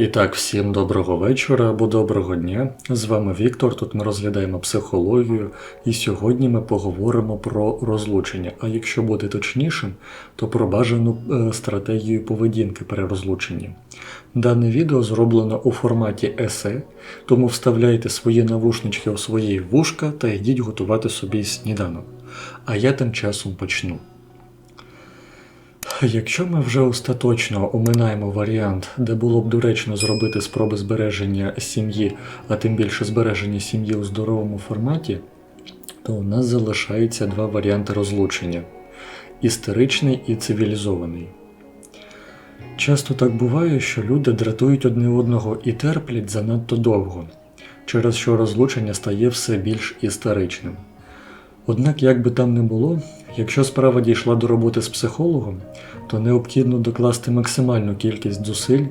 І так, всім доброго вечора або доброго дня. З вами Віктор. Тут ми розглядаємо психологію, і сьогодні ми поговоримо про розлучення. А якщо бути точнішим, то про бажану е, стратегію поведінки при розлученні. Дане відео зроблено у форматі есе, тому вставляйте свої навушнички у свої вушка та йдіть готувати собі сніданок. А я тим часом почну. Якщо ми вже остаточно оминаємо варіант, де було б доречно зробити спроби збереження сім'ї, а тим більше збереження сім'ї у здоровому форматі, то у нас залишаються два варіанти розлучення істеричний і цивілізований. Часто так буває, що люди дратують одне одного і терплять занадто довго, через що розлучення стає все більш істеричним. Однак, як би там не було, якщо справа дійшла до роботи з психологом, то необхідно докласти максимальну кількість зусиль,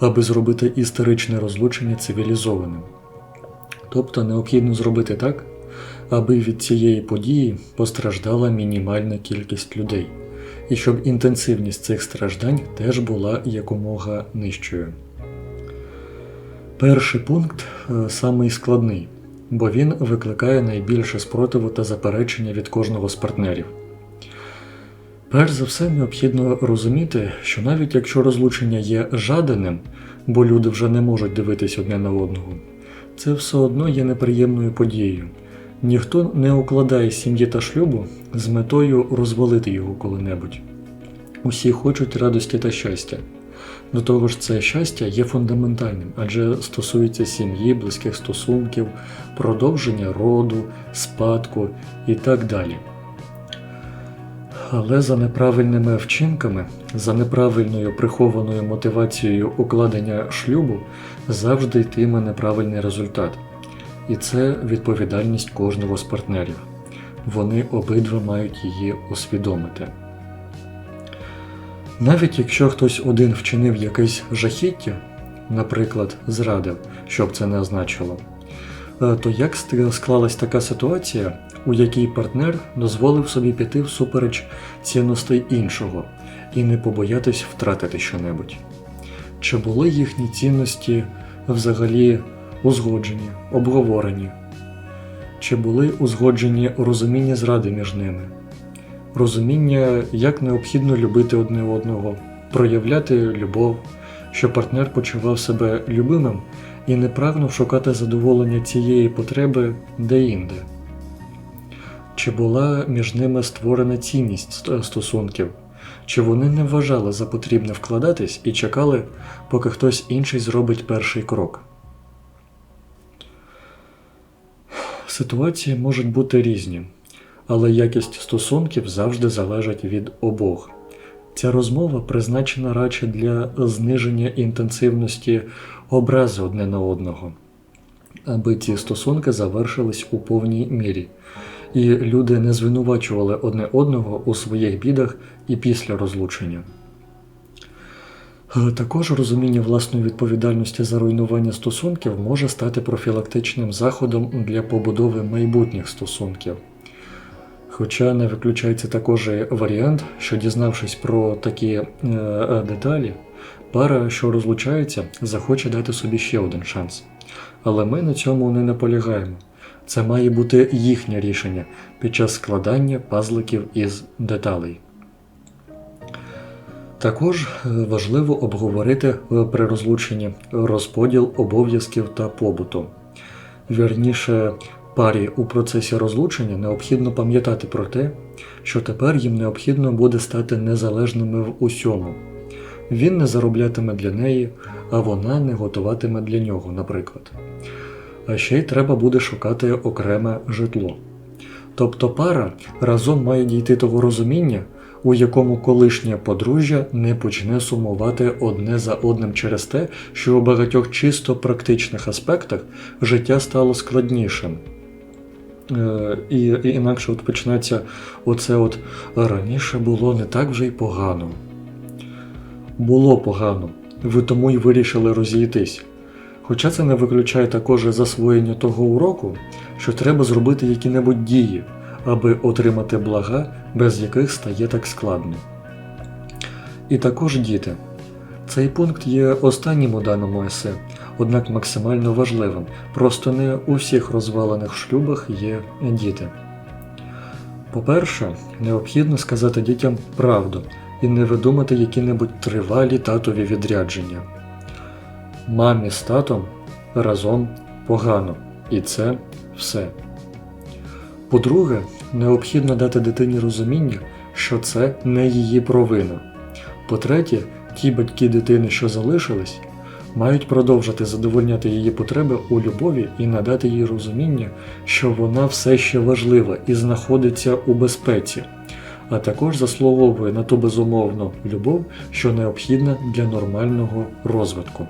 аби зробити історичне розлучення цивілізованим. Тобто необхідно зробити так, аби від цієї події постраждала мінімальна кількість людей, і щоб інтенсивність цих страждань теж була якомога нижчою. Перший пункт е, самий складний бо він викликає найбільше спротиву та заперечення від кожного з партнерів. Перш за все, необхідно розуміти, що навіть якщо розлучення є жаданим, бо люди вже не можуть дивитись одне на одного, це все одно є неприємною подією. Ніхто не укладає сім'ї та шлюбу з метою розвалити його коли-небудь. Усі хочуть радості та щастя. До того ж, це щастя є фундаментальним, адже стосується сім'ї, близьких стосунків, продовження роду, спадку і так далі. Але за неправильними вчинками, за неправильною прихованою мотивацією укладення шлюбу завжди йтиме неправильний результат. І це відповідальність кожного з партнерів. Вони обидва мають її усвідомити. Навіть якщо хтось один вчинив якесь жахіття, наприклад, зрадив, що б це не означало, е, то як склалась така ситуація, у якій партнер дозволив собі піти всупереч цінностей іншого і не побоятись втратити щонебудь? Чи були їхні цінності взагалі узгоджені, обговорені? Чи були узгоджені розуміння зради між ними? розуміння, як необхідно любити одне одного, проявляти любов, щоб партнер почував себе любимим і не прагнув шукати задоволення цієї потреби де-інде. Чи була між ними створена цінність стосунків, чи вони не вважали за потрібне вкладатись і чекали, поки хтось інший зробить перший крок. Ситуації можуть бути різні але якість стосунків завжди залежить від обох. Ця розмова призначена радше для зниження інтенсивності образи одне на одного, аби ці стосунки завершились у повній мірі, і люди не звинувачували одне одного у своїх бідах і після розлучення. Також розуміння власної відповідальності за руйнування стосунків може стати профілактичним заходом для побудови майбутніх стосунків. Хоча не виключається також варіант, що дізнавшись про такі е, е, деталі, пара, що розлучається, захоче дати собі ще один шанс. Але ми на цьому не наполягаємо. Це має бути їхнє рішення під час складання пазликів із деталей. Також е, важливо обговорити е, при розлученні розподіл обов'язків та побуту. Вірніше, Парі у процесі розлучення необхідно пам'ятати про те, що тепер їм необхідно буде стати незалежними в усьому. Він не зароблятиме для неї, а вона не готуватиме для нього, наприклад. А ще й треба буде шукати окреме житло. Тобто пара разом має дійти того розуміння, у якому колишнє подружжя не почне сумувати одне за одним через те, що у багатьох чисто практичних аспектах життя стало складнішим. Е, і, і інакше от почнеться оце от раніше було не так вже й погано. Було погано, ви тому й вирішили розійтись. Хоча це не виключає також засвоєння того уроку, що треба зробити які-небудь дії, аби отримати блага, без яких стає так складно. І також діти. Цей пункт є останнім у даному есе, однак максимально важливим. Просто не у всіх розвалених шлюбах є діти. По-перше, необхідно сказати дітям правду і не видумати які-небудь тривалі татові відрядження. Мамі з татом разом погано, і це все. По-друге, необхідно дати дитині розуміння, що це не її провина. По-третє, ті батьки дитини, що залишились, мають продовжити задовольняти її потреби у любові і надати їй розуміння, що вона все ще важлива і знаходиться у безпеці, а також заслуговує на ту безумовну любов, що необхідна для нормального розвитку.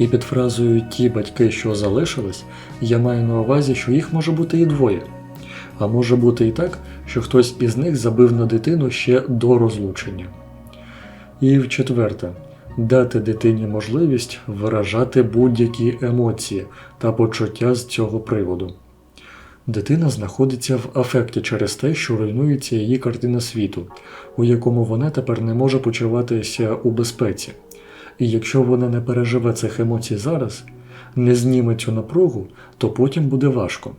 І під фразою ті батьки, що залишились, я маю на увазі, що їх може бути і двоє. А може бути і так, що хтось із них забив на дитину ще до розлучення. І в четверте, дати дитині можливість виражати будь-які емоції та почуття з цього приводу. Дитина знаходиться в афекті через те, що руйнується її картина світу, у якому вона тепер не може почуватися у безпеці. І якщо вона не переживе цих емоцій зараз, не зніме цю напругу, то потім буде важко.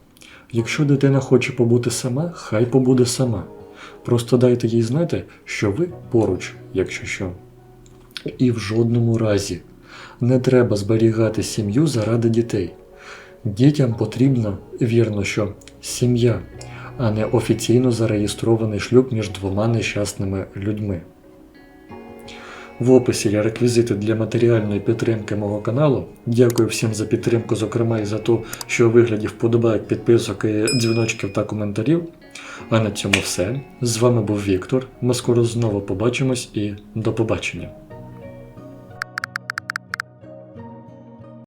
Якщо дитина хоче побути сама, хай побуде сама. Просто дайте їй знати, що ви поруч, якщо що. І в жодному разі не треба зберігати сім'ю заради дітей. Дітям потрібна, вірно, що сім'я, а не офіційно зареєстрований шлюб між двома нещасними людьми. В описі є реквізити для матеріальної підтримки мого каналу. Дякую всім за підтримку, зокрема і за те, що у вигляді вподобайок, підписок, дзвіночків та коментарів. А на цьому все. З вами був Віктор. Ми скоро знову побачимось і до побачення.